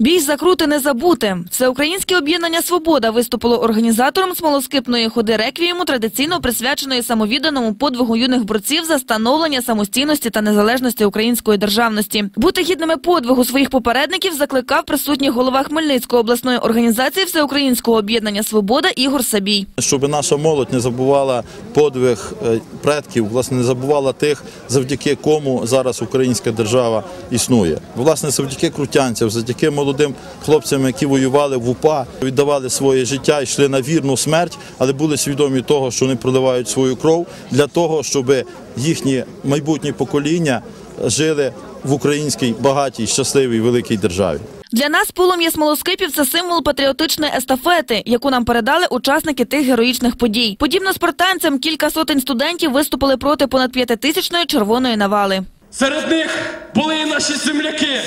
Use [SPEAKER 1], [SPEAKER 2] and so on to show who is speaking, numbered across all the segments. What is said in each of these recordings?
[SPEAKER 1] Бій закрути не забути. Всеукраїнське об'єднання Свобода виступило організатором смолоскипної ходи реквієму, традиційно присвяченої самовідданому подвигу юних борців за становлення самостійності та незалежності української державності. Бути гідними подвигу своїх попередників закликав присутній голова Хмельницької обласної організації Всеукраїнського об'єднання Свобода Ігор Сабій.
[SPEAKER 2] Щоб наша молодь не забувала подвиг е, предків, власне, не забувала тих, завдяки кому зараз українська держава існує. Власне, завдяки крутянцям, завдяки молодим хлопцям, які воювали в УПА, віддавали своє життя, йшли на вірну смерть, але були свідомі того, що вони проливають свою кров для того, щоб їхні майбутні покоління жили в українській багатій, щасливій, великій державі.
[SPEAKER 1] Для нас полум'я смолоскипів це символ патріотичної естафети, яку нам передали учасники тих героїчних подій. Подібно спартанцям, кілька сотень студентів виступили проти понад п'ятитисячної червоної навали.
[SPEAKER 3] Серед них були і наші земляки,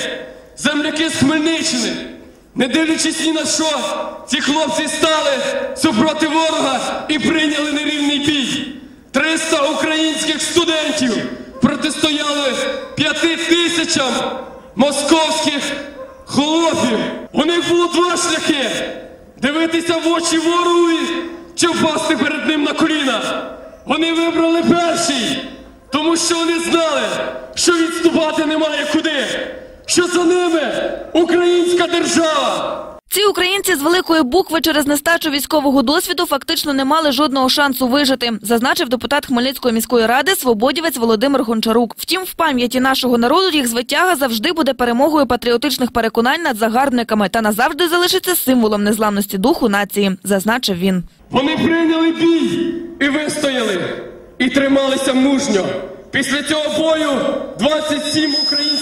[SPEAKER 3] земляки з Хмельниччини. Не дивлячись ні на що, ці хлопці стали супроти ворога і прийняли нерівний бій. 300 українських студентів протистояли п'яти тисячам московських хлопів. У них було два шляхи: дивитися в очі ворогові чи впасти перед ним на коліна. Вони вибрали перший. Тому що вони знали, що відступати немає куди, що за ними українська держава.
[SPEAKER 1] Ці українці з великої букви через нестачу військового досвіду фактично не мали жодного шансу вижити, зазначив депутат Хмельницької міської ради свободівець Володимир Гончарук. Втім, в пам'яті нашого народу їх звитяга завжди буде перемогою патріотичних переконань над загарбниками та назавжди залишиться символом незламності духу нації, зазначив він.
[SPEAKER 3] Вони прийняли бій і вистояли, і трималися мужньо. Після цього бою 27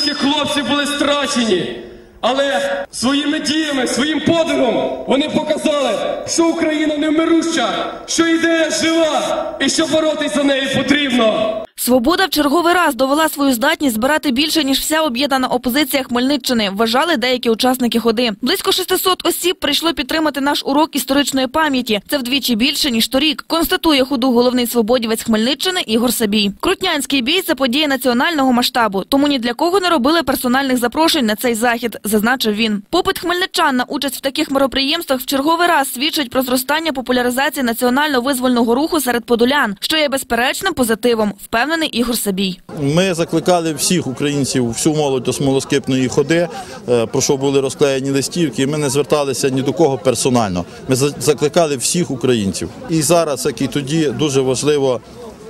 [SPEAKER 3] українських хлопців були страчені. Але своїми діями, своїм подвигом вони показали, що Україна невмируща, що ідея жива і що боротись за неї потрібно.
[SPEAKER 1] Свобода в черговий раз довела свою здатність збирати більше ніж вся об'єднана опозиція Хмельниччини. Вважали деякі учасники ходи. Близько 600 осіб прийшло підтримати наш урок історичної пам'яті. Це вдвічі більше ніж торік. Констатує ходу головний свободівець Хмельниччини Ігор Сабій. Крутнянський бій це подія національного масштабу. Тому ні для кого не робили персональних запрошень на цей захід, зазначив він. Попит хмельничан на участь в таких мероприємствах в черговий раз свідчить про зростання популяризації національно-визвольного руху серед подолян, що є безперечним позитивом. Впевнений Ігор Сабій.
[SPEAKER 2] Ми закликали всіх українців, всю молодь до смолоскипної ходи, е, про що були розклеєні листівки. і Ми не зверталися ні до кого персонально. Ми закликали всіх українців. І зараз, як і тоді, дуже важливо.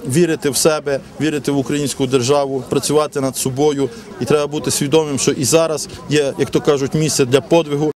[SPEAKER 2] Вірити в себе, вірити в українську державу, працювати над собою, і треба бути свідомим, що і зараз є, як то кажуть, місце для подвигу.